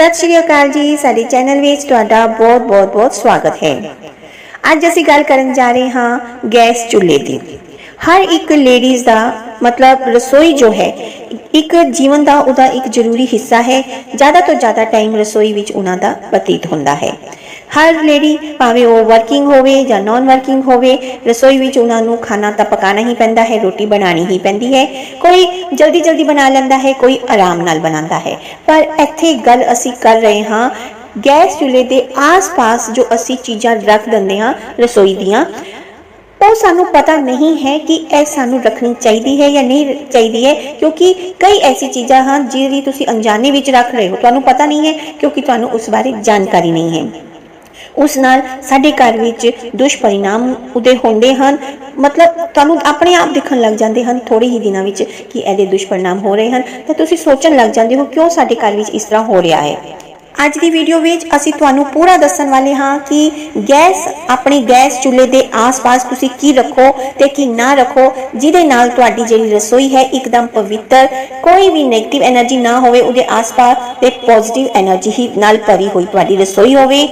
ਸਤਿ ਸ਼੍ਰੀ ਅਕਾਲ ਜੀ। ਸਾਡੇ ਚੈਨਲ ਵਿੱਚ ਤੁਹਾਡਾ ਬਹੁਤ ਬਹੁਤ ਬਹੁਤ ਸਵਾਗਤ ਹੈ। ਅੱਜ ਅਸੀਂ ਗੱਲ ਕਰਨ ਜਾ ਰਹੇ ਹਾਂ ਗੈਸ ਚੁੱਲ੍ਹੇ ਦੀ। ਹਰ ਇੱਕ ਲੇਡੀਜ਼ ਦਾ ਮਤਲਬ ਰਸੋਈ ਜੋ ਹੈ, ਇੱਕ ਜੀਵਨ ਦਾ ਉਹਦਾ ਇੱਕ ਜ਼ਰੂਰੀ ਹਿੱਸਾ ਹੈ। ਜ਼ਿਆਦਾ ਤੋਂ ਜ਼ਿਆਦਾ ਟਾਈਮ ਰਸੋਈ ਵਿੱਚ ਉਹਨਾਂ ਦਾ ਬਤੀਤ ਹੁੰਦਾ ਹੈ। ਹਰ ਲੇਡੀ ਭਾਵੇਂ ਉਹ ਵਰਕਿੰਗ ਹੋਵੇ ਜਾਂ ਨਾਨ ਵਰਕਿੰਗ ਹੋਵੇ, ਰਸੋਈ ਵਿੱਚ ਉਹਨਾਂ ਨੂੰ ਖਾਣਾ ਤਾਂ ਪਕਾਣਾ ਹੀ ਪੈਂਦਾ ਹੈ, ਰੋਟੀ ਬਣਾਉਣੀ ਹੀ ਪੈਂਦੀ ਹੈ। ਕੋਈ ਜਲਦੀ ਜਲਦੀ ਬਣਾ ਲੈਂਦਾ ਹੈ, ਕੋਈ ਆਰਾਮ ਨਾਲ ਬਣਾਉਂਦਾ ਹੈ। ਪਰ ਇੱਥੇ ਗੱਲ ਅਸੀਂ ਕਰ ਰਹੇ ਹਾਂ ਗੈਸ ਚੁੱਲ੍ਹੇ ਦੇ ਆਸ-ਪਾਸ ਜੋ ਅਸੀਂ ਚੀਜ਼ਾਂ ਰੱਖ ਦਿੰਦੇ ਹਾਂ ਰਸੋਈ ਦੀਆਂ, ਉਹ ਸਾਨੂੰ ਪਤਾ ਨਹੀਂ ਹੈ ਕਿ ਇਹ ਸਾਨੂੰ ਰੱਖਣੀ ਚਾਹੀਦੀ ਹੈ ਜਾਂ ਨਹੀਂ ਚਾਹੀਦੀ ਹੈ, ਕਿਉਂਕਿ ਕਈ ਐਸੀ ਚੀਜ਼ਾਂ ਹਨ ਜਿਹੜੀ ਤੁਸੀਂ ਅਣਜਾਣੇ ਵਿੱਚ ਰੱਖ ਰਹੇ ਹੋ। ਤੁਹਾਨੂੰ ਪਤਾ ਨਹੀਂ ਹੈ, ਕਿਉਂਕਿ ਤੁਹਾਨੂੰ ਉਸ ਬਾਰੇ ਜਾਣਕਾਰੀ ਨਹੀਂ ਹੈ। ਉਸ ਨਾਲ ਸਾਡੇ ਘਰ ਵਿੱਚ ਦੁਸ਼ਪਰਿਣਾਮ ਉਹਦੇ ਹੁੰਦੇ ਹਨ। ਮਤਲਬ ਤੁਹਾਨੂੰ ਆਪਣੇ ਆਪ ਦਿਖਣ ਲੱਗ ਜਾਂਦੇ ਹਨ ਥੋੜੇ ਹੀ ਦਿਨਾਂ ਵਿੱਚ ਕਿ ਇਹਦੇ ਦੁਸ਼ਪਰਿਣਾਮ ਹੋ ਰਹੇ ਹਨ। ਤਾਂ ਤੁਸੀਂ ਸੋਚਣ ਲੱਗ ਜਾਂਦੇ ਹੋ ਕਿਉਂ ਸਾਡੇ ਘਰ ਵਿੱਚ ਇਸ ਤਰ੍ਹਾਂ ਹੋ ਰਿਹਾ ਹੈ? ਅੱਜ ਦੀ ਵੀਡੀਓ ਵਿੱਚ ਅਸੀਂ ਤੁਹਾਨੂੰ ਪੂਰਾ ਦੱਸਣ ਵਾਲੇ ਹਾਂ ਕਿ ਗੈਸ, ਆਪਣੀ ਗੈਸ ਚੁੱਲ੍ਹੇ ਦੇ ਆਸ-ਪਾਸ ਤੁਸੀਂ ਕੀ ਰੱਖੋ ਤੇ ਕੀ ਨਾ ਰੱਖੋ, ਜਿਹਦੇ ਨਾਲ ਤੁਹਾਡੀ ਜਿਹੜੀ ਰਸੋਈ ਹੈ ਇੱਕਦਮ ਪਵਿੱਤਰ, ਕੋਈ ਵੀ ਨੈਗੇਟਿਵ એનર્ਜੀ ਨਾ ਹੋਵੇ, ਉਹਦੇ ਆਸ-ਪਾਸ ਤੇ ਪੋਜ਼ਿਟਿਵ એનર્ਜੀ ਹੀ ਨਾਲ ਭਰੀ ਹੋਈ ਤੁਹਾਡੀ ਰਸੋਈ ਹੋਵੇ।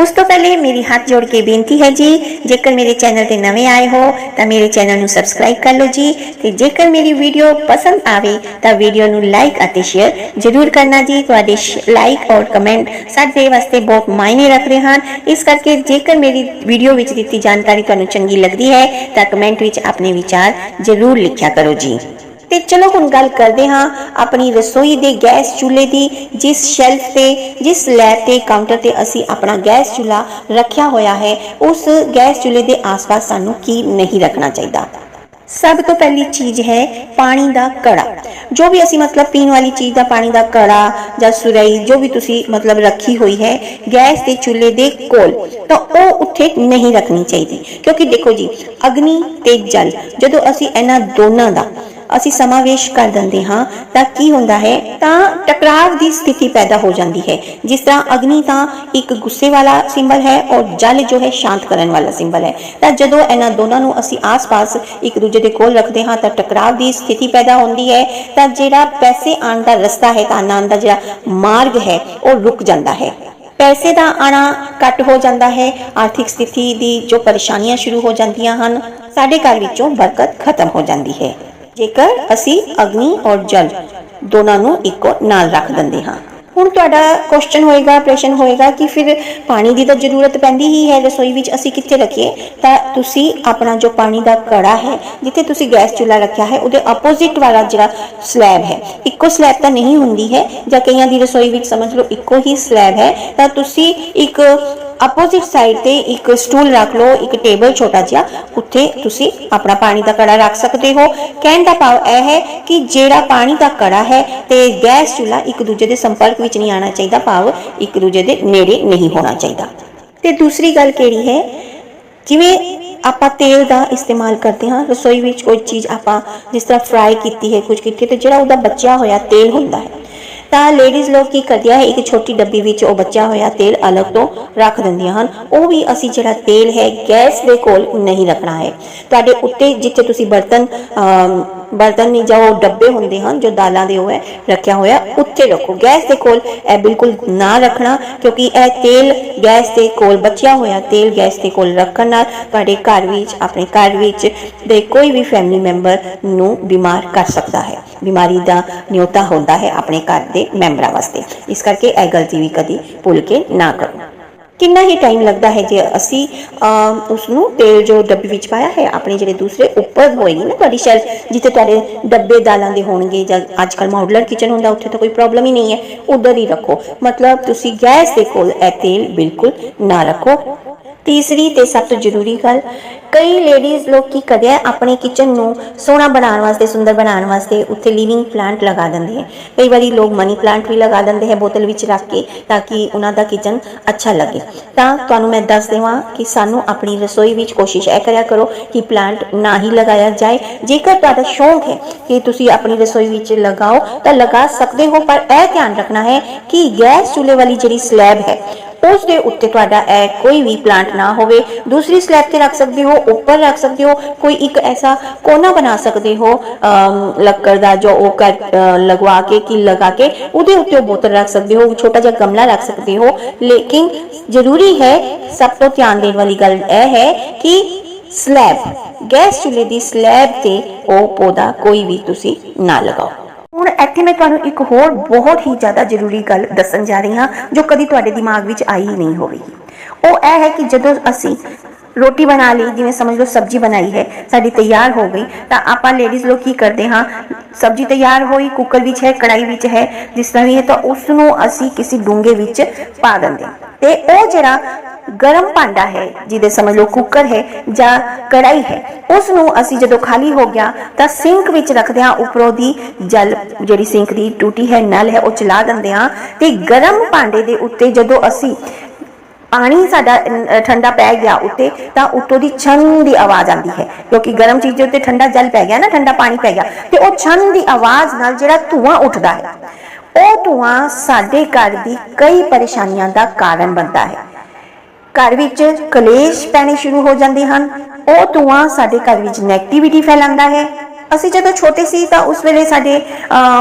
ਉਸ ਤੋਂ ਪਹਿਲੇ ਮੇਰੀ ਹੱਥ ਜੋੜ ਕੇ ਬੇਨਤੀ ਹੈ ਜੀ, ਜੇਕਰ ਮੇਰੇ ਚੈਨਲ ਤੇ ਨਵੇਂ ਆਏ ਹੋ, ਤਾਂ ਮੇਰੇ ਚੈਨਲ ਨੂੰ ਸਬਸਕ੍ਰਾਈਬ ਕਰ ਲਓ ਜੀ ਤੇ ਜੇਕਰ ਮੇਰੀ ਵੀਡੀਓ ਪਸੰਦ ਆਵੇ, ਤਾਂ ਵੀਡੀਓ ਨੂੰ ਲਾਈਕ ਅਤੇ ਸ਼ੇਅਰ ਜ਼ਰੂਰ ਕਰਨਾ ਜੀ। ਤੁਹਾਡੇ ਲਾਈਕ ਔਰ ਕਮੈਂਟ ਸਾਡੇ ਵਾਸਤੇ ਬਹੁਤ ਮਾਇਨੇ ਰੱਖਦੇ ਹਨ। ਇਸ ਕਰਕੇ ਜੇਕਰ ਮੇਰੀ ਵੀਡੀਓ ਵਿੱਚ ਦਿੱਤੀ ਜਾਣਕਾਰੀ ਤੁਹਾਨੂੰ ਚੰਗੀ ਲੱਗਦੀ ਹੈ, ਤਾਂ ਕਮੈਂਟ ਵਿੱਚ ਆਪਣੇ ਵਿਚਾਰ ਜ਼ਰੂਰ ਲਿਖਿਆ ਕਰੋ ਜੀ। ਤੇ ਚਲੋ ਹੁਣ ਗੱਲ ਕਰਦੇ ਹਾਂ ਆਪਣੀ ਰਸੋਈ ਦੇ ਗੈਸ ਚੁੱਲ੍ਹੇ ਦੀ, ਜਿਸ ਸ਼ੈਲਫ ਤੇ, ਜਿਸ ਲੈਬ ਤੇ, ਕਾਊਂਟਰ ਤੇ ਅਸੀਂ ਆਪਣਾ ਗੈਸ ਚੁੱਲ੍ਹਾ ਰੱਖਿਆ ਹੋਇਆ ਹੈ, ਉਸ ਗੈਸ ਚੁੱਲ੍ਹੇ ਦੇ ਆਸ-ਪਾਸ ਸਾਨੂੰ ਕੀ ਨਹੀਂ ਰੱਖਣਾ ਚਾਹੀਦਾ? ਸਭ ਤੋਂ ਪਹਿਲੀ ਚੀਜ਼ ਹੈ ਪਾਣੀ ਦਾ ਕੜਾ। ਜੋ ਵੀ ਅਸੀਂ ਮਤਲਬ ਪੀਣ ਵਾਲੀ ਚੀਜ਼ ਦਾ ਪਾਣੀ ਦਾ ਕੜਾ ਜਾਂ ਸੁਰਈ, ਜੋ ਵੀ ਤੁਸੀਂ ਮਤਲਬ ਰੱਖੀ ਹੋਈ ਹੈ ਗੈਸ ਦੇ ਚੁੱਲ੍ਹੇ ਦੇ ਕੋਲ, ਤਾਂ ਉਹ ਉੱਥੇ ਨਹੀਂ ਰੱਖਣੀ ਚਾਹੀਦੀ। ਕਿਉਂਕਿ ਦੇਖੋ ਜੀ, ਅਗਨੀ ਤੇ ਜਲ, ਜਦੋਂ ਅਸੀਂ ਇਹਨਾਂ ਦੋਨਾਂ ਦਾ ਅਸੀਂ ਸਮਾਵੇਸ਼ ਕਰ ਦਿੰਦੇ ਹਾਂ ਤਾਂ ਕੀ ਹੁੰਦਾ ਹੈ? ਤਾਂ ਟਕਰਾਵ ਦੀ ਸਥਿਤੀ ਪੈਦਾ ਹੋ ਜਾਂਦੀ ਹੈ। ਜਿਸ ਤਰ੍ਹਾਂ ਅਗਨੀ ਤਾਂ ਇੱਕ ਗੁੱਸੇ ਵਾਲਾ ਸਿੰਬਲ ਹੈ ਔਰ ਜਲ ਜੋ ਹੈ ਸ਼ਾਂਤ ਕਰਨ ਵਾਲਾ ਸਿੰਬਲ ਹੈ। ਤਾਂ ਜਦੋਂ ਇਹਨਾਂ ਦੋਨਾਂ ਨੂੰ ਅਸੀਂ ਆਸ-ਪਾਸ ਇੱਕ ਦੂਜੇ ਦੇ ਕੋਲ ਰੱਖਦੇ ਹਾਂ ਤਾਂ ਟਕਰਾਵ ਦੀ ਸਥਿਤੀ ਪੈਦਾ ਹੁੰਦੀ ਹੈ। ਤਾਂ ਜਿਹੜਾ ਪੈਸੇ ਆਉਣ ਦਾ ਰਸਤਾ ਹੈ ਤਾਂ ਆਉਣ ਦਾ ਜਿਹੜਾ ਮਾਰਗ ਹੈ ਉਹ ਰੁਕ ਜਾਂਦਾ ਹੈ। ਪੈਸੇ ਦਾ ਆਣਾ ਘੱਟ ਹੋ ਜਾਂਦਾ ਹੈ। ਆਰਥਿਕ ਸਥਿਤੀ ਦੀ ਜੋ ਪਰੇਸ਼ਾਨੀਆਂ ਸ਼ੁਰੂ ਹੋ ਜਾਂਦੀਆਂ ਹਨ, ਸਾਡੇ ਘਰ ਵਿੱਚੋਂ ਬਰਕਤ ਖਤਮ ਹੋ ਜਾਂਦੀ ਹੈ। ਜੇਕਰ ਅਸੀਂ ਅਗਨੀ ਔਰ ਜਲ ਦੋਨਾਂ ਨੂੰ ਇੱਕੋ ਨਾਲ ਰੱਖ ਦਿੰਦੇ ਹਾਂ। ਹੁਣ ਤੁਹਾਡਾ ਕੁਐਸਚਨ ਹੋਏਗਾ, ਪ੍ਰਸ਼ਨ ਹੋਏਗਾ ਕਿ ਫਿਰ ਪਾਣੀ ਦੀ ਤਾਂ ਜ਼ਰੂਰਤ ਪੈਂਦੀ ਹੀ ਹੈ, ਰਸੋਈ ਵਿੱਚ ਅਸੀਂ ਕਿੱਥੇ ਰੱਖੀਏ? ਤਾਂ ਤੁਸੀਂ ਆਪਣਾ ਜੋ ਪਾਣੀ ਦਾ ਕੜਾ ਹੈ, ਜਿੱਥੇ ਤੁਸੀਂ ਗੈਸ ਚੁੱਲ੍ਹਾ ਰੱਖਿਆ ਹੈ, ਉਹਦੇ ਆਪੋਜ਼ਿਟ ਵਾਲਾ ਜਿਹੜਾ ਸਲੈਬ ਹੈ, ਇੱਕੋ ਸਲੈਬ ਤਾਂ ਨਹੀਂ ਹੁੰਦੀ ਹੈ, ਜਾਂ ਕਈਆਂ ਦੀ ਰਸੋਈ ਵਿੱਚ ਸਮਝ ਲਓ ਇੱਕੋ ਹੀ ਸਲੈਬ ਹੈ, ਤਾਂ ਤੁਸੀਂ ਇੱਕ ਆਪੋਜ਼ਿਟ ਸਾਈਡ ਤੇ ਇੱਕ ਸਟੂਲ ਰੱਖ ਲਓ, ਇੱਕ ਟੇਬਲ ਛੋਟਾ ਜਿਹਾ, ਉੱਥੇ ਤੁਸੀਂ ਆਪਣਾ ਪਾਣੀ ਦਾ ਕੜਾ ਰੱਖ ਸਕਦੇ ਹੋ। ਕਹਿਣ ਦਾ ਭਾਵ ਇਹ ਹੈ ਕਿ ਜਿਹੜਾ ਪਾਣੀ ਦਾ ਕੜਾ ਹੈ ਤੇ ਗੈਸ ਚੁੱਲ੍ਹਾ ਇੱਕ ਦੂਜੇ ਦੇ ਸੰਪਰਕ ਵਿੱਚ ਨਹੀਂ ਆਉਣਾ ਚਾਹੀਦਾ, ਭਾਵ ਇੱਕ ਦੂਜੇ ਦੇ ਨੇੜੇ ਨਹੀਂ ਹੋਣਾ ਚਾਹੀਦਾ। ਤੇ ਦੂਸਰੀ ਗੱਲ ਕਿਹੜੀ ਹੈ? ਜਿਵੇਂ ਆਪਾਂ ਤੇਲ ਦਾ ਇਸਤੇਮਾਲ ਕਰਦੇ ਹਾਂ, ਰਸੋਈ ਵਿੱਚ ਕੋਈ ਚੀਜ਼ ਆਪਾਂ ਜਿਸ ਤਰ੍ਹਾਂ ਫਰਾਈ ਕੀਤੀ ਹੈ ਕੁਝ ਕੀਤੀ ਤੇ ਜਿਹੜਾ ਉਹਦਾ ਬਚਿਆ ਹੋਇਆ ਤੇਲ ਹੁੰਦਾ ਹੈ। ਤਾਂ ਲੇਡੀਜ਼ ਲੋਕ ਕੀ ਕਰਦੀਆਂ ਹੈ ਇੱਕ ਛੋਟੀ ਡੱਬੀ ਵਿੱਚ ਉਹ ਬਚਿਆ ਹੋਇਆ ਤੇਲ ਅਲੱਗ ਤੋਂ ਰੱਖ ਦਿੰਦੀਆਂ ਹਨ। ਉਹ ਵੀ ਅਸੀਂ ਜਿਹੜਾ ਤੇਲ ਹੈ ਗੈਸ ਦੇ ਕੋਲ ਨਹੀਂ ਰੱਖਣਾ ਹੈ। ਤੁਹਾਡੇ ਉੱਤੇ ਜਿੱਥੇ ਤੁਸੀਂ ਬਰਤਨ ਅਮ, ਬਰਤਨ ਜਾਂ ਉਹ ਡੱਬੇ ਹੁੰਦੇ ਹਨ ਜੋ ਦਾਲਾਂ ਦੇ ਉਹ ਹੈ, ਰੱਖਿਆ ਹੋਇਆ ਉੱਥੇ ਰੱਖੋ। ਗੈਸ ਦੇ ਕੋਲ ਇਹ ਬਿਲਕੁਲ ਨਾ ਰੱਖਣਾ, ਕਿਉਂਕਿ ਇਹ ਤੇਲ ਗੈਸ ਦੇ ਕੋਲ ਬਚਿਆ ਹੋਇਆ, ਤੇਲ ਗੈਸ ਦੇ ਕੋਲ ਰੱਖਣ ਨਾਲ ਤੁਹਾਡੇ ਘਰ ਵਿੱਚ, ਆਪਣੇ ਘਰ ਵਿੱਚ ਦੇ ਕੋਈ ਵੀ ਫੈਮਿਲੀ ਮੈਂਬਰ ਨੂੰ ਬਿਮਾਰ ਕਰ ਸਕਦਾ ਹੈ। ਬਿਮਾਰੀ ਦਾ ਨਿਯੋਤਾ ਹੁੰਦਾ ਹੈ ਆਪਣੇ ਘਰ ਦੇ ਮੈਂਬਰਾਂ ਵਾਸਤੇ। ਇਸ ਕਰਕੇ ਇਹ ਗਲਤੀ ਵੀ ਕਦੀ ਭੁੱਲ ਕੇ ਨਾ ਕਰੋ। ਕਿੰਨਾ ਹੀ ਟਾਈਮ ਲੱਗਦਾ ਹੈ ਜੇ ਅਸੀਂ ਅਮ, ਉਸ ਨੂੰ ਤੇਲ ਜੋ ਡੱਬੇ ਵਿੱਚ ਪਾਇਆ ਹੈ ਆਪਣੇ ਜਿਹੜੇ ਦੂਸਰੇ ਉੱਪਰ ਹੋਏਗੀ ਨਾ ਤੁਹਾਡੀ ਸ਼ੈਲਫ ਜਿੱਥੇ ਤੁਹਾਡੇ ਡੱਬੇ ਦਾਲਾਂ ਦੇ ਹੋਣਗੇ ਜਾਂ ਅੱਜ ਕੱਲ ਮਾਡਲਰ ਕਿਚਨ ਹੁੰਦਾ ਉੱਥੇ ਤਾਂ ਕੋਈ ਪ੍ਰੋਬਲਮ ਹੀ ਨਹੀਂ ਹੈ ਉਧਰ ਹੀ ਰੱਖੋ। ਮਤਲਬ ਤੁਸੀਂ ਗੈਸ ਦੇ ਕੋਲ ਇਹ ਤੇਲ ਬਿਲਕੁਲ ਨਾ ਰੱਖੋ। ਤੀਸਰੀ ਤੇ ਸਭ ਤੋਂ ਜ਼ਰੂਰੀ ਗੱਲ ਕਈ ਲੇਡੀਜ਼ ਲੋਕ ਕੀ ਕਰਦੇ ਆ ਆਪਣੇ ਕਿਚਨ ਨੂੰ ਸੋਹਣਾ ਬਣਾਉਣ ਵਾਸਤੇ, ਸੁੰਦਰ ਬਣਾਉਣ ਵਾਸਤੇ ਉੱਥੇ ਲਿਵਿੰਗ ਪਲਾਂਟ ਲਗਾ ਦਿੰਦੇ ਹੈ। ਕਈ ਵਾਰੀ ਲੋਕ ਮਨੀ ਪਲਾਂਟ ਵੀ ਲਗਾ ਦਿੰਦੇ ਹੈ ਬੋਤਲ ਵਿੱਚ ਰੱਖ ਕੇ ਤਾਂ ਕਿ ਉਹਨਾਂ ਦਾ ਕਿਚਨ ਅੱਛਾ ਲੱਗੇ। ਤਾਂ ਤੁਹਾਨੂੰ ਮੈਂ ਦੱਸ ਦੇਵਾਂ ਕਿ ਸਾਨੂੰ ਆਪਣੀ ਰਸੋਈ ਵਿੱਚ ਕੋਸ਼ਿਸ਼ ਇਹ ਕਰਿਆ ਕਰੋ ਕਿ ਪਲਾਂਟ ਨਾ ਹੀ ਲਗਾਇਆ ਜਾਏ। ਜੇਕਰ ਤੁਹਾਡਾ ਸ਼ੌਂਕ ਹੈ ਕਿ ਤੁਸੀਂ ਆਪਣੀ ਰਸੋਈ ਵਿੱਚ ਲਗਾਓ ਤਾਂ ਲਗਾ ਸਕਦੇ ਹੋ, ਪਰ ਇਹ ਧਿਆਨ ਰੱਖਣਾ ਹੈ ਕਿ ਗੈਸ ਚੁੱਲ੍ਹੇ ਵਾਲੀ ਜਿਹੜੀ ਸਲੈਬ ਹੈ, ਉਸ ਦੇ ਉੱਤੇ ਤੁਹਾਡਾ ਇਹ ਕੋਈ ਵੀ ਪਲਾਂਟ ਨਾ ਹੋਵੇ। ਦੂਸਰੀ ਸਲੈਬ ਤੇ ਰੱਖ ਸਕਦੇ ਹੋ ਉੱਪਰ ਰੱਖ ਸਕਦੇ ਹੋ, ਕੋਈ ਇੱਕ ਐਸਾ ਕੋਨਾ ਬਣਾ ਸਕਦੇ ਹੋ ਲੱਕੜ ਦਾ ਜੋ ਉਹ ਲਗਵਾ ਕੇ ਕਿ ਲਗਾ ਕੇ ਉਹਦੇ ਉੱਤੇ ਉਹ ਬੋਤਲ ਰੱਖ ਸਕਦੇ ਹੋ, ਛੋਟਾ ਜਿਹਾ ਗਮਲਾ ਰੱਖ ਸਕਦੇ ਹੋ। ਲੇਕਿਨ ਜ਼ਰੂਰੀ ਹੈ, ਸਭ ਤੋਂ ਧਿਆਨ ਦੇਣ ਵਾਲੀ ਗੱਲ ਇਹ ਹੈ ਕਿ ਸਲੈਬ, ਗੈਸ ਚੁੱਲ੍ਹੇ ਦੀ ਸਲੈਬ ਤੇ ਉਹ ਪੌਦਾ ਕੋਈ ਵੀ ਤੁਸੀਂ ਨਾ ਲਗਾਓ। ਹੁਣ ਇੱਥੇ ਮੈਂ ਤੁਹਾਨੂੰ ਇੱਕ ਹੋਰ ਬਹੁਤ ਹੀ ਜ਼ਿਆਦਾ ਜ਼ਰੂਰੀ ਗੱਲ ਦੱਸਣ ਜਾ ਰਹੀ ਹਾਂ, ਜੋ ਕਦੀ ਤੁਹਾਡੇ ਦਿਮਾਗ ਵਿੱਚ ਆਈ ਹੀ ਨਹੀਂ ਹੋਵੇਗੀ। ਉਹ ਇਹ ਹੈ ਕਿ ਜਦੋਂ ਅਸੀਂ ਰੋਟੀ ਬਣਾ ਲਈ, ਜਿਵੇਂ ਸਮਝ ਲਓ ਸਬਜ਼ੀ ਬਣਾਈ ਹੈ, ਸਾਡੀ ਤਿਆਰ ਹੋ ਗਈ, ਤਾਂ ਆਪਾਂ ਲੇਡੀਜ਼ ਲੋਕ ਕੀ ਕਰਦੇ ਹਾਂ, ਸਬਜ਼ੀ ਤਿਆਰ ਹੋਈ, ਕੁੱਕਰ ਵਿੱਚ ਹੈ ਕੜਾਈ ਵਿੱਚ ਹੈ, ਜਿਸ ਤਰ੍ਹਾਂ ਵੀ ਹੈ, ਤਾਂ ਉਸ ਨੂੰ ਅਸੀਂ ਕਿਸੇ ਡੂੰਘੇ ਵਿੱਚ ਪਾ ਦਿੰਦੇ ਤੇ ਉਹ ਜਿਹੜਾ ਗਰਮ ਭਾਂਡਾ ਹੈ, ਜਿਹਦੇ ਸਮਝ ਲਓ ਕੁੱਕਰ ਹੈ ਜਾਂ ਕੜਾਈ ਹੈ ਉਸ ਨੂੰ ਅਸੀਂ ਜਦੋਂ ਖਾਲੀ ਹੋ ਗਿਆ, ਤਾਂ ਸਿੰਕ ਵਿੱਚ ਰੱਖਦੇ ਹਾਂ, ਉਪਰੋਂ ਦੀ ਜਲ ਜਿਹੜੀ ਸਿੰਕ ਦੀ ਟੂਟੀ ਹੈ, ਨਲ ਹੈ, ਉਹ ਚਲਾ ਦਿੰਦੇ ਹਾਂ। ਤੇ ਗਰਮ ਭਾਂਡੇ ਦੇ ਉੱਤੇ ਜਦੋਂ ਅਸੀਂ ਪਾਣੀ ਸਾਡਾ ਠੰਡਾ ਪੈ ਗਿਆ ਉੱਤੇ, ਤਾਂ ਉੱਤੋਂ ਦੀ ਛਣ ਦੀ ਆਵਾਜ਼ ਆਉਂਦੀ ਹੈ। ਕਿਉਂਕਿ ਗਰਮ ਚੀਜ਼ ਉੱਤੇ ਠੰਡਾ ਜਲ ਪੈ ਗਿਆ ਨਾ, ਠੰਡਾ ਪਾਣੀ ਪੈ ਗਿਆ। ਤੇ ਉਹ ਛਣ ਦੀ ਆਵਾਜ਼ ਨਾਲ ਜਿਹੜਾ ਧੂਆਂ ਉੱਠਦਾ ਹੈ, ਉਹ ਧੂਆਂ ਸਾਡੇ ਘਰ ਦੀ ਕਈ ਪਰੇਸ਼ਾਨੀਆਂ ਦਾ ਕਾਰਨ ਬਣਦਾ ਹੈ। ਘਰ ਵਿੱਚ ਕਲੇਸ਼ ਪੈਣੇ ਸ਼ੁਰੂ ਹੋ ਜਾਂਦੇ ਹਨ। ਉਹ ਧੂਆਂ ਸਾਡੇ ਘਰ ਵਿੱਚ ਨੈਗੇਟਿਵਿਟੀ ਫੈਲਾਉਂਦਾ ਹੈ। ਅਸੀਂ ਜਦੋਂ ਛੋਟੇ ਸੀ ਤਾਂ ਉਸ ਵੇਲੇ ਸਾਡੇ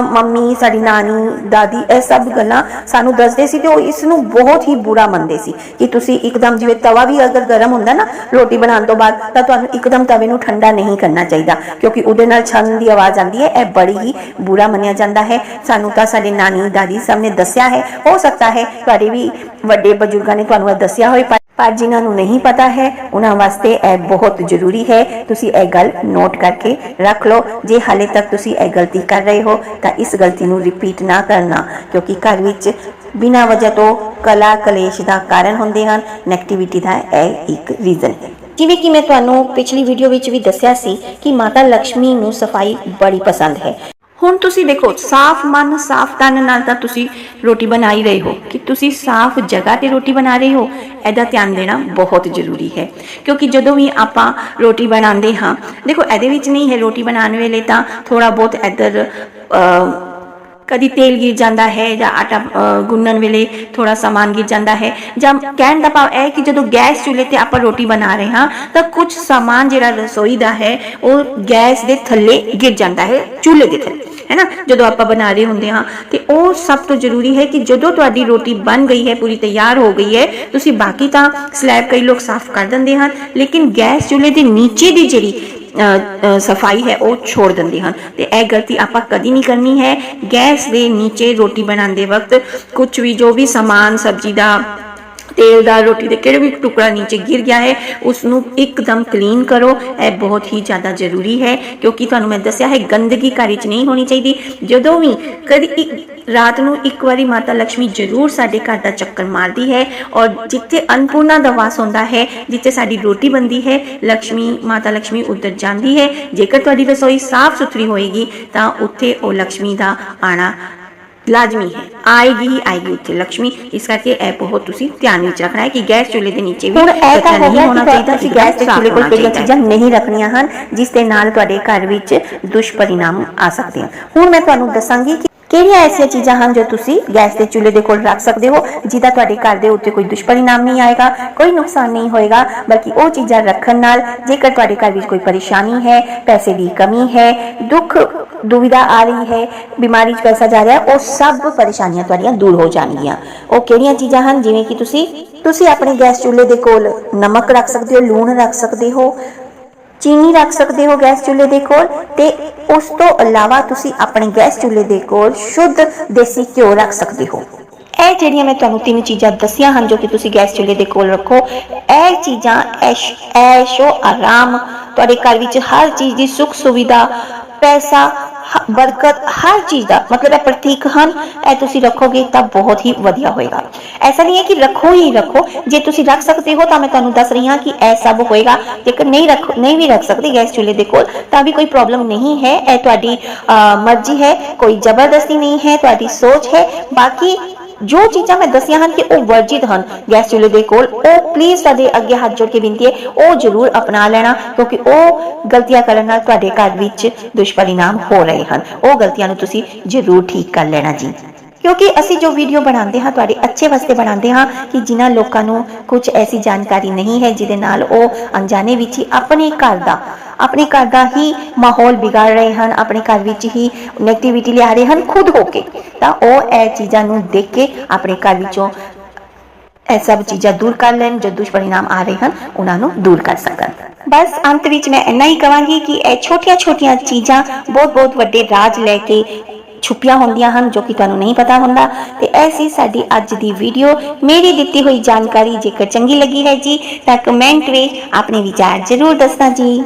ਮੰਮੀ, ਸਾਡੀ ਨਾਨੀ, ਦਾਦੀ ਇਹ ਸਭ ਗੱਲਾਂ ਸਾਨੂੰ ਦੱਸਦੇ ਸੀ ਤੇ ਉਹ ਇਸ ਨੂੰ ਬਹੁਤ ਹੀ ਬੁਰਾ ਮੰਨਦੇ ਸੀ ਕਿ ਤੁਸੀਂ ਇੱਕਦਮ ਜਿਵੇਂ ਤਵਾ ਵੀ ਅਗਰ ਗਰਮ ਹੁੰਦਾ ਨਾ ਰੋਟੀ ਬਣਾਉਣ ਤੋਂ ਬਾਅਦ ਤਾਂ ਤੁਹਾਨੂੰ ਇੱਕਦਮ ਤਵੇ ਨੂੰ ਠੰਡਾ ਨਹੀਂ ਕਰਨਾ ਚਾਹੀਦਾ ਕਿਉਂਕਿ ਉਹਦੇ ਨਾਲ ਛੰਨ ਦੀ ਆਵਾਜ਼ ਆਉਂਦੀ ਹੈ, ਇਹ ਬੜੀ ਹੀ ਬੁਰਾ ਮੰਨਿਆ ਜਾਂਦਾ ਹੈ। ਸਾਨੂੰ ਤਾਂ ਸਾਡੇ ਨਾਨੀ, ਦਾਦੀ ਸਭ ਨੇ ਦੱਸਿਆ ਹੈ, ਹੋ ਸਕਦਾ ਹੈ ਤੁਹਾਡੇ ਵੀ ਵੱਡੇ ਬਜ਼ੁਰਗਾਂ ਨੇ ਤੁਹਾਨੂੰ ਇਹ ਦੱਸਿਆ ਹੋਵੇ ਪਰ ਜਿਨ੍ਹਾਂ ਨੂੰ ਨਹੀਂ ਪਤਾ ਹੈ, ਉਹਨਾਂ ਵਾਸਤੇ ਇਹ ਬਹੁਤ ਜ਼ਰੂਰੀ ਹੈ। ਤੁਸੀਂ ਇਹ ਗੱਲ ਨੋਟ ਕਰਕੇ ਰੱਖ ਲਓ। ਜੇ ਹਾਲੇ ਤੱਕ ਤੁਸੀਂ ਇਹ ਗਲਤੀ ਕਰ ਰਹੇ ਹੋ, ਤਾਂ ਇਸ ਗਲਤੀ ਨੂੰ ਰਿਪੀਟ ਨਾ ਕਰਨਾ, ਕਿਉਂਕਿ ਘਰ ਵਿੱਚ ਬਿਨਾਂ ਵਜ੍ਹਾ ਤੋਂ ਕਲਾ ਕਲੇਸ਼ ਦਾ ਕਾਰਨ ਹੁੰਦੇ ਹਨ। ਨੈਗੇਟਿਵਿਟੀ ਦਾ ਇਹ ਇੱਕ ਰੀਜ਼ਨ ਹੈ। ਜਿਵੇਂ ਕਿ ਮੈਂ ਤੁਹਾਨੂੰ ਪਿਛਲੀ ਵੀਡੀਓ ਵਿੱਚ ਵੀ ਦੱਸਿਆ ਸੀ ਕਿ ਮਾਤਾ ਲక్ష్ਮੀ ਨੂੰ ਸਫ਼ਾਈ ਬੜੀ ਪਸੰਦ ਹੈ। ਹੁਣ ਤੁਸੀਂ ਦੇਖੋ, ਸਾਫ਼ ਮਨ, ਸਾਫ਼ ਤਨ ਨਾਲ ਤਾਂ ਤੁਸੀਂ ਰੋਟੀ ਬਣਾ ਹੀ ਰਹੇ ਹੋ। ਕਿ ਤੁਸੀਂ ਸਾਫ਼ ਜਗ੍ਹਾ ਤੇ ਰੋਟੀ ਬਣਾ ਰਹੇ ਹੋ, ਇਹਦਾ ਧਿਆਨ ਦੇਣਾ ਬਹੁਤ ਜ਼ਰੂਰੀ ਹੈ। ਕਿਉਂਕਿ ਜਦੋਂ ਵੀ ਆਪਾਂ ਰੋਟੀ ਬਣਾਉਂਦੇ ਹਾਂ, ਦੇਖੋ ਇਹਦੇ ਵਿੱਚ ਨਹੀਂ ਹੈ ਰੋਟੀ ਬਣਾਉਣ ਵੇਲੇ ਤਾਂ ਥੋੜਾ ਬਹੁਤ ਇੱਧਰ ਕਦੀ ਤੇਲ ਗਿਰ ਜਾਂਦਾ ਹੈ ਜਾਂ ਆਟਾ ਅ, ਗੁੰਨਣ ਵੇਲੇ ਥੋੜਾ ਸਮਾਨ ਗਿਰ ਜਾਂਦਾ ਹੈ ਜਾਂ ਕਹਿਣ ਦਾ ਭਾਵ ਇਹ ਹੈ ਕਿ ਜਦੋਂ ਗੈਸ ਚੁੱਲ੍ਹੇ ਤੇ ਆਪਾਂ ਰੋਟੀ ਬਣਾ ਰਹੇ ਹਾਂ ਤਾਂ ਕੁਝ ਸਮਾਨ ਜਿਹੜਾ ਰਸੋਈ ਦਾ ਹੈ ਉਹ ਗੈਸ ਦੇ ਥੱਲੇ ਗਿਰ ਜਾਂਦਾ ਹੈ ਚੁੱਲ੍ਹੇ ਦੇ ਥੱਲੇ ਹੈ ਨਾ ਜਦੋਂ ਆਪਾਂ ਬਣਾ ਰਹੇ ਹੁੰਦੇ ਹਾਂ ਤੇ ਉਹ ਸਭ ਤੋਂ ਜ਼ਰੂਰੀ ਹੈ ਕਿ ਜਦੋਂ ਤੁਹਾਡੀ ਰੋਟੀ ਬਣ ਗਈ ਹੈ ਪੂਰੀ ਤਿਆਰ ਹੋ ਗਈ ਹੈ ਤੁਸੀਂ ਬਾਕੀ ਤਾਂ ਸਲੈਬ ਕਈ ਲੋਕ ਸਾਫ਼ ਕਰ ਦਿੰਦੇ ਹਨ ਲੇਕਿਨ ਗੈਸ ਚੁੱਲ੍ਹੇ ਦੇ ਨੀਚੇ ਦੀ ਜਿਹੜੀ ਅ, ਅ, ਸਫ਼ਾਈ ਹੈ, ਉਹ ਛੋੜ ਦਿੰਦੇ ਹਨ। ਤੇ ਇਹ ਗਲਤੀ ਆਪਾਂ ਕਦੀ ਨਹੀਂ ਕਰਨੀ ਹੈ। ਗੈਸ ਦੇ ਨੀਚੇ ਰੋਟੀ ਬਣਾਉਂਦੇ ਵਕਤ ਕੁਝ ਵੀ ਜੋ ਵੀ ਸਮਾਨ, ਸਬਜ਼ੀ ਦਾ ਤੇਲਦਾਰ ਰੋਟੀ ਦੇ ਕਿਹੜੇ ਵੀ ਟੁਕੜਾ ਨੀਚੇ ਗਿਰ ਗਿਆ ਹੈ ਉਸ ਨੂੰ ਇੱਕਦਮ ਕਲੀਨ ਕਰੋ। ਇਹ ਬਹੁਤ ਹੀ ਜ਼ਿਆਦਾ ਜ਼ਰੂਰੀ ਹੈ, ਕਿਉਂਕਿ ਤੁਹਾਨੂੰ ਮੈਂ ਦੱਸਿਆ ਹੈ, ਗੰਦਗੀ ਘਰ ਵਿੱਚ ਨਹੀਂ ਹੋਣੀ ਚਾਹੀਦੀ। ਜਦੋਂ ਵੀ ਕਦੀ ਰਾਤ ਨੂੰ ਇੱਕ ਵਾਰੀ ਮਾਤਾ ਲక్ష్ਮੀ ਜ਼ਰੂਰ ਸਾਡੇ ਘਰ ਦਾ ਚੱਕਰ ਮਾਰਦੀ ਹੈ ਔਰ ਜਿੱਥੇ ਅਨਪੂਰਨਾ ਦਾ ਵਾਸ ਹੁੰਦਾ ਹੈ, ਜਿੱਥੇ ਸਾਡੀ ਰੋਟੀ ਬੰਦੀ ਹੈ ਲక్ష్ਮੀ ਮਾਤਾ ਲక్ష్ਮੀ ਉੱਧਰ ਜਾਂਦੀ ਹੈ। ਜੇਕਰ ਤੁਹਾਡੀ ਰਸੋਈ ਸਾਫ਼ ਸੁਥਰੀ ਹੋਏਗੀ, ਤਾਂ ਉੱਥੇ ਉਹ ਲక్ష్ਮੀ ਦਾ ਆਣਾ ਲਾਜ਼ਮੀ ਹੈ। ਆਏਗੀ ਹੀ ਆਏਗੀ ਉੱਥੇ ਲక్ష్ਮੀ ਇਸ ਕਰਕੇ ਇਹ ਬਹੁਤ ਤੁਸੀਂ ਧਿਆਨ ਵਿੱਚ ਰੱਖਣਾ ਹੈ ਕਿ ਗੈਸ ਚੁੱਲ੍ਹੇ ਦੇ ਨੀਚੇ ਵੀ ਹੁਣ ਇਹ ਤਾਂ ਕਚਰਾ ਹੋ ਗਿਆ ਹੋਣਾ ਚਾਹੀਦਾ ਤੁਸੀਂ ਗੈਸ ਦੇ ਚੁੱਲ੍ਹੇ ਕੋਲ ਕਿਹੜੀਆਂ ਚੀਜ਼ਾਂ ਨਹੀਂ ਰੱਖਣੀਆਂ ਹਨ ਜਿਸ ਦੇ ਨਾਲ ਤੁਹਾਡੇ ਘਰ ਵਿੱਚ ਦੁਸ਼ਪਰਿਣਾਮ ਆ ਸਕਦੇ ਹਨ। ਹੁਣ ਮੈਂ ਤੁਹਾਨੂੰ ਦੱਸਾਂਗੀ ਕਿ ਕਿਹੜੀਆਂ ਐਸੀਆਂ ਚੀਜ਼ਾਂ ਹਨ ਜੋ ਤੁਸੀਂ ਗੈਸ ਦੇ ਚੁੱਲ੍ਹੇ ਦੇ ਕੋਲ ਰੱਖ ਸਕਦੇ ਹੋ ਜਿਹਦਾ ਤੁਹਾਡੇ ਘਰ ਦੇ ਉੱਤੇ ਕੋਈ ਦੁਸ਼ਪਰਿਣਾਮ ਨਹੀਂ ਆਏਗਾ ਕੋਈ ਨੁਕਸਾਨ ਨਹੀਂ ਹੋਏਗਾ ਬਲਕਿ ਉਹ ਚੀਜ਼ਾਂ ਰੱਖਣ ਨਾਲ ਜੇਕਰ ਤੁਹਾਡੇ ਘਰ ਵਿੱਚ ਕੋਈ ਪਰੇਸ਼ਾਨੀ ਹੈ ਪੈਸੇ ਦੀ ਕਮੀ ਹੈ ਦੁੱਖ ਦੁਵਿਧਾ ਆ ਰਹੀ ਹੈ, ਬਿਮਾਰੀ 'ਚ ਪੈਸਾ ਜਾ ਰਿਹਾ, ਉਹ ਸਭ ਪਰੇਸ਼ਾਨੀਆਂ ਤੁਹਾਡੀਆਂ ਦੂਰ ਹੋ ਜਾਣਗੀਆਂ। ਉਹ ਕਿਹੜੀਆਂ ਚੀਜ਼ਾਂ ਹਨ? ਜਿਵੇਂ ਕਿ ਤੁਸੀਂ ਤੁਸੀਂ ਆਪਣੇ ਗੈਸ ਚੁੱਲ੍ਹੇ ਦੇ ਕੋਲ ਨਮਕ ਰੱਖ ਸਕਦੇ ਹੋ, ਲੂਣ ਰੱਖ ਸਕਦੇ ਹੋ, ਚੀਨੀ ਰੱਖ ਸਕਦੇ ਹੋ ਗੈਸ ਚੁੱਲ੍ਹੇ ਦੇ ਕੋਲ ਤੇ ਉਸ ਤੋਂ ਇਲਾਵਾ ਤੁਸੀਂ ਆਪਣੇ ਗੈਸ ਚੁੱਲ੍ਹੇ ਦੇ ਕੋਲ ਸ਼ੁੱਧ ਦੇਸੀ ਘਿਓ ਰੱਖ ਸਕਦੇ ਹੋ। ਇਹ ਜਿਹੜੀਆਂ ਮੈਂ ਤੁਹਾਨੂੰ ਤਿੰਨ ਚੀਜ਼ਾਂ ਦੱਸੀਆਂ ਹਨ, ਜੋ ਕਿ ਤੁਸੀਂ ਗੈਸ ਚੁੱਲ੍ਹੇ ਦੇ ਕੋਲ ਰੱਖੋ, ਇਹ ਚੀਜ਼ਾਂ ਐਸ਼, ਐਸ਼ੋ ਆਰਾਮ, ਤੁਹਾਡੇ ਘਰ ਵਿੱਚ ਹਰ ਚੀਜ਼ ਦੀ ਸੁੱਖ ਸੁਵਿਧਾ ਪੈਸਾ ਬਰਕਤ ਹਰ ਚੀਜ਼ ਦਾ ਮਤਲਬ ਇਹ ਪ੍ਰਤੀਕ ਹਨ, ਇਹ ਤੁਸੀਂ ਰੱਖੋਗੇ ਤਾਂ ਬਹੁਤ ਹੀ ਵਧੀਆ ਹੋਏਗਾ। ਐਸਾ ਨਹੀਂ ਹੈ ਕਿ ਰੱਖੋ ਹੀ ਰੱਖੋ, ਜੇ ਤੁਸੀਂ ਰੱਖ ਸਕਦੇ ਹੋ ਤਾਂ ਮੈਂ ਤੁਹਾਨੂੰ ਦੱਸ ਰਹੀ ਹਾਂ ਕਿ ਇਹ ਸਭ ਹੋਏਗਾ। ਜੇਕਰ ਨਹੀਂ ਰੱਖ, ਨਹੀਂ ਵੀ ਰੱਖ ਸਕਦੇ ਗੈਸ ਚੁੱਲ੍ਹੇ ਦੇ ਕੋਲ, ਤਾਂ ਵੀ ਕੋਈ ਪ੍ਰੋਬਲਮ ਨਹੀਂ ਹੈ, ਇਹ ਤੁਹਾਡੀ ਮਰਜ਼ੀ ਹੈ, ਕੋਈ ਜ਼ਬਰਦਸਤੀ ਨਹੀਂ ਹੈ, ਤੁਹਾਡੀ ਸੋਚ ਹੈ। ਬਾਕੀ ਜੋ ਚੀਜ਼ਾਂ ਮੈਂ ਦੱਸੀਆਂ ਹਨ ਕਿ ਉਹ ਵਰਜਿਤ ਹਨ। ਗੈਸ ਚੁੱਲ੍ਹੇ ਦੇ ਕੋਲ, ਉਹ ਪਲੀਜ਼ ਸਾਡੇ ਅੱਗੇ ਹੱਥ ਜੋੜ ਕੇ ਬੇਨਤੀ ਹੈ, ਉਹ ਜ਼ਰੂਰ ਅਪਣਾ ਲੈਣਾ ਕਿਉਂਕਿ ਉਹ ਗਲਤੀਆਂ ਕਰਨ ਨਾਲ ਤੁਹਾਡੇ ਘਰ ਵਿੱਚ ਦੁਸ਼ਪਰਿਣਾਮ ਹੋ ਰਹੇ ਹਨ। ਉਹ ਗਲਤੀਆਂ ਨੂੰ ਤੁਸੀਂ ਜ਼ਰੂਰ ਠੀਕ ਕਰ ਲੈਣਾ ਜੀ। ਕਿਉਂਕਿ ਅਸੀਂ ਜੋ ਵੀਡੀਓ ਬਣਾਉਂਦੇ ਹਾਂ, ਤੁਹਾਡੇ ਅੱਛੇ ਵਾਸਤੇ ਬਣਾਉਂਦੇ ਹਾਂ ਕਿ ਜਿਨ੍ਹਾਂ ਲੋਕਾਂ ਨੂੰ ਕੁਝ ਐਸੀ ਜਾਣਕਾਰੀ ਨਹੀਂ ਹੈ, ਜਿਹਦੇ ਨਾਲ ਉਹ ਅਣਜਾਣੇ ਵਿੱਚ ਹੀ ਆਪਣੇ ਘਰ ਦਾ ਆਪਣੇ ਘਰ ਦਾ ਹੀ ਮਾਹੌਲ ਵਿਗਾੜ ਰਹੇ ਹਨ, ਆਪਣੇ ਘਰ ਵਿੱਚ ਹੀ ਨੈਗੇਟਿਵਿਟੀ ਲਿਆ ਰਹੇ ਹਨ ਖੁਦ ਹੋ ਕੇ। ਤਾਂ ਉਹ ਇਹ ਚੀਜ਼ਾਂ ਨੂੰ ਦੇਖ ਕੇ ਆਪਣੇ ਘਰ ਵਿੱਚੋਂ ਇਹ ਸਭ ਚੀਜ਼ਾਂ ਦੂਰ ਕਰ ਲੈਣ, ਜੋ ਦੁਸ਼ਪਰਿਣਾਮ ਆ ਰਹੇ ਹਨ, ਉਹਨਾਂ ਨੂੰ ਦੂਰ ਕਰ ਸਕਣ। ਬਸ ਅੰਤ ਵਿੱਚ ਮੈਂ ਇੰਨਾ ਹੀ ਕਹਾਂਗੀ ਕਿ ਇਹ ਛੋਟੀਆਂ-ਛੋਟੀਆਂ ਚੀਜ਼ਾਂ ਬਹੁਤ-ਬਹੁਤ ਵੱਡੇ ਰਾਜ ਲੈ ਕੇ ਛੁਪੀਆਂ ਹੁੰਦੀਆਂ ਹਨ, ਜੋ ਕਿ ਤੁਹਾਨੂੰ ਨਹੀਂ ਪਤਾ ਹੁੰਦਾ। ਤੇ ਐਸੀ ਸਾਡੀ ਅੱਜ ਦੀ ਵੀਡੀਓ ਮੇਰੀ ਦਿੱਤੀ ਹੋਈ ਜਾਣਕਾਰੀ ਜੇਕਰ ਚੰਗੀ ਲੱਗੀ ਹੈ ਜੀ, ਤਾਂ ਕਮੈਂਟ ਵਿੱਚ ਆਪਣੇ ਵਿਚਾਰ ਜ਼ਰੂਰ ਦੱਸਣਾ ਜੀ।